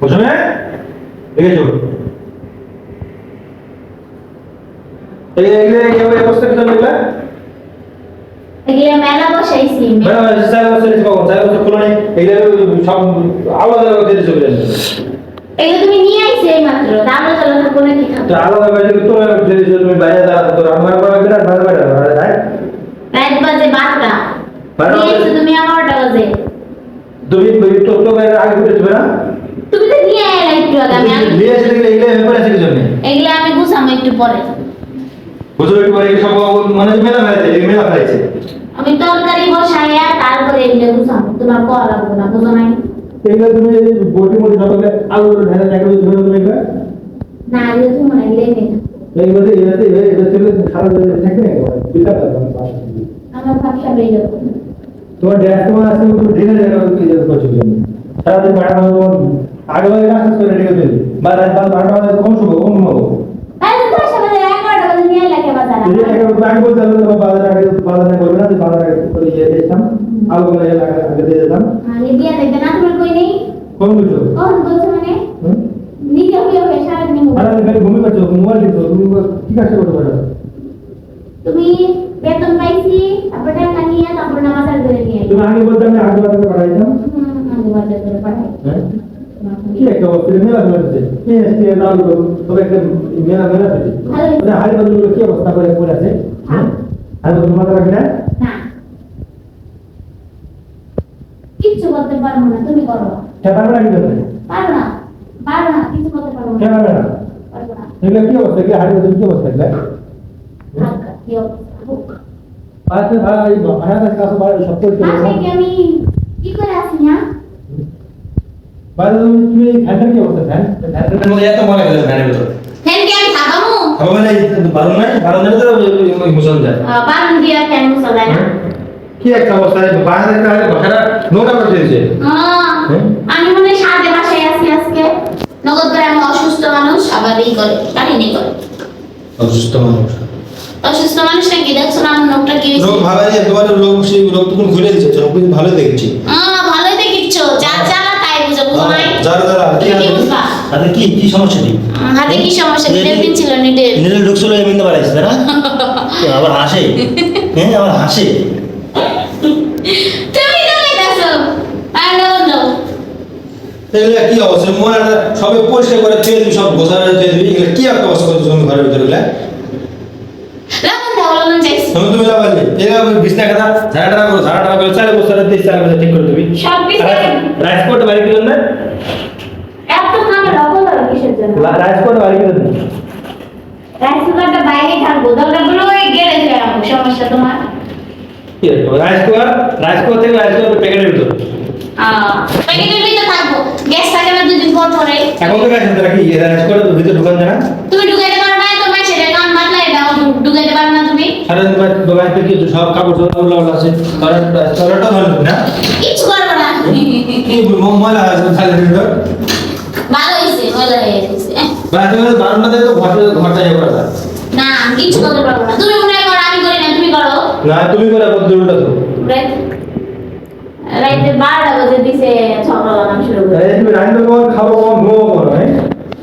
বুঝছ দেখেছ এই এই এই এই অবস্থা কি চলবে এগুলো মেলা বসাইছি। ম্যাডাম স্যার বসে দিচ্ছে কখন? স্যার বসে খুলে এগুলো সব আলাদা আলাদা দিয়ে চলে যাবে। এগুলো তুমি নিয়ে আইছো এই মাত্র চলো তো আলাদা করে তো দিয়ে তুমি বাইরে দাঁড়া তো আমার বাবা বিরাট ভালো বাইরে রাত বাজে তুমি এগারোটা বাজে। তুমি তুমি তো তো বাইরে আগে দিবে না? তুমি তো নিয়ে এলে একটু আগে আমি নিয়ে এসে দেখলে এগুলো ব্যাপার আছে কি জন্য? এগুলো আমি গুছাবো একটু পরে। বুঝলো একটু পরে সব মানে মেলা ফেলেছে এই মেলা ফেলেছে আমি তরকারি বসাইয়া তারপরে এগুলো গুছাবো তোমার কল লাগবো না বুঝো নাই? এগুলো তুমি বটি মটি সবাইকে আলু ঢেলে ঢেলে তুমি তুমি এগুলো না এগুলো তুমি মনে এগুলো নেই এইগুলো এগুলো এগুলো চলে খারাপ থাকে না বিকাল আমার ভাবসা বেরিয়ে তোমার ড্যাশ তোমার আছে তুমি ঢেলে ঢেলে করছ সারাদিন বাড়া তোমার আগে আগে রাস্তা করে রেখে দিবি বা রাত বা বারোটা বাজে কম শুভ ঘুমাবো আগে আগে আগে আগে আগে কোন? মানে? টিপছো তুমি বেতন পাইছি তারপর টাকা নিয়ে তারপর না বাজার করে নিয়ে তুমি আগে বলতে আমি আগে বাজারে পাঠাইতাম। হুম, আমি বাজার করে পাঠাই। হ্যাঁ? কি একটা অবস্থা মেলা মেলা হচ্ছে এই আজকে আলু তবে একটা মেলা মেলা হচ্ছে মানে হাড়ি কি অবস্থা করে পড়ে আছে হ্যাঁ মাথা রাখি না না কিচ্ছু করতে পারব না তুমি করো সে পারবে না কি করতে পারো না পারো না কিছু করতে পারব না পারবে না পারব না এগুলো কি অবস্থা কি হাড়ি কি অবস্থা এগুলো কি অবস্থা হোক। আচ্ছা ভাই ভাড়া কাছে কাছে সব করতে পাশে আমি কি করে আসি হ্যাঁ বাইরে তুমি ফ্যানটার কি অবস্থা ফ্যান ফ্যানটার মধ্যে এত মনে গেছে ফ্যানের ভিতর। ফ্যান কি আমি থাকামু? হবে মানে বারো নাই বারো নাই তো মুসল যায়। বারণ দিয়া ফ্যান মুছা যায় না। কি একটা অবস্থা বাইরে একটা ভাষাটা নোটা করে দিয়েছে। আমি মনে সাথে বাসায় আছি আজকে। নগদ অসুস্থ মানুষ করে করে। অসুস্থ মানুষ। অসুস্থ মানুষ নাকি? দেখছ না আমার কি রোগ ভালো আছে তোমার রোগ সেই রোগ তখন ঘুরে দিচ্ছে সব ভালো দেখছি। বুঝো নাই যারা যারা তুমি কি বুঝবা কি কি সমস্যা নেই হাতে কি সমস্যা নিডেল পিন ছিল নিডেল নিজের ঢুকছিল এমনি পারাইছে তারা আবার হাসে। হ্যাঁ আবার হাসে। তুমি তো দেখছ আর নো এগুলো কি অবস্থা? মনে সবে পরিষ্কার করে দিবি সব গোছা করে তুই দিবি। এগুলো কি একটা অবস্থা করছ ঘরের ভিতরে যাইছি তুমি তুমি লাগালি এগুলো বিছনা কথা ঝাড়া করো ঝাড়া করে। চার বছর দিয়ে চার বছর ঠিক করে দিবি সব রাজকোট বাড়ি কিলো না এত লবণ ধরো কিসের জন্য রাজকোট বাড়ি কিলো বাইরে থাকব দরকারগুলো সমস্যা তোমার। রাজকোট রাজকোট থেকে রাজকোট প্যাকেটের ভিতর? আহ, প্যাকেটের ভিতরে থাকব গ্যাস থাকে না দুদিন পর পরে। এখন তো কাছে রাখি রাজকোট ভিতরে ঢুকান যায় না। তুমি না তুমি আরে তোমার দোকান থেকে সব কাপড় সব লাল আছে? টয়লেটটা ভালো না? কিচ্ছু করব না। কি ময়লা আছে ভিতর ভালো হয়েছে মজা হয়ে গেছে। তো ঘরটা ঘরটা ইয়ে করা না কিচ্ছু করতে পারব না। তুমি মনে করো আমি করি না তুমি করো। না তুমি করে বলতে উল্টা তো রাইতে বারোটা বাজে দিছে ঝগড়া লাগানো শুরু করে আরে তুমি রান্না কর খাব কম ঘুমাবো কর হ্যাঁ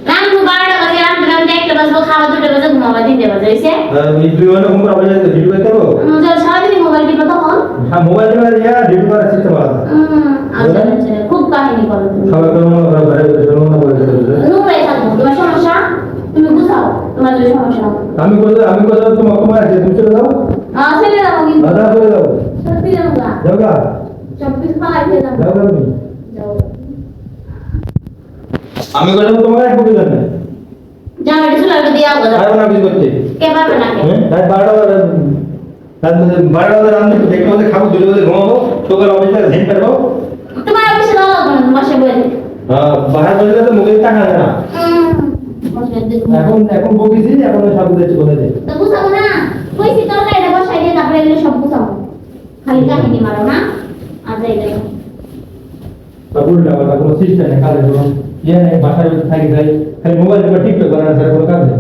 রান্না বারোটা বাজে রান্না রান্না একটা বাজবো খাওয়া দুটো বাজে ঘুমাবা তিনটে বাজে হয়েছে ঘণ্টা ঘুম পাবো যাতে ভিডিও করতে পারব সারাদিন মোবাইল টিপো তখন? হ্যাঁ মোবাইল টিপে ইয়া ভিডিও করার উম, আচ্ছা, আচ্ছা, খুব কাহিনী করো সবাই করে মনে করো ঘরে বসে মনে করে নোংরাই থাকব। তোমার সমস্যা? তুমি বুঝাও তোমার যদি সমস্যা আমি করে আমি করে তোমার তোমার আছে তুমি চলে যাও। আহ, ছেড়ে যাব কিন্তু। দাদা চলে যাও। সত্যি গা যাও গা পালাই যাও যাও। আমি করে তোমার এক বুঝে জানে যাও এটা চলে দিয়ে আবো আর না কিছু করতে? কে পারবে না হ্যাঁ? রাত বারোটা রাত বারোটা বাজে রান্না দেখতে বলতে খাব দুটো বাজে ঘুমাবো সকাল অফিসে ঝেন পারব। তোমার অফিসে দাও লাগবে না বাসায় বলে দিই বাহার বলে তো মুখে টাকা না। এখন এখন বকিছি এখন সব দিচ্ছি বলে দে। তো বুঝাবো না। কইছি তোর এটা বসাই দিয়ে তারপরে এগুলো সব বুঝাবো খালি কাহিনী মারো না। কথা কোনো সিস্টেম নেই কাজে কোনো ইয়ে নেই ভিতরে থাকি যাই খালি মোবাইল দিয়ে টিকটক বানানো ছাড়া কোনো কাজ নেই।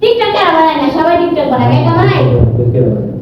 টিকটক কে বানায় না? সবাই টিকটক বানায় একা বানায়? বানায়?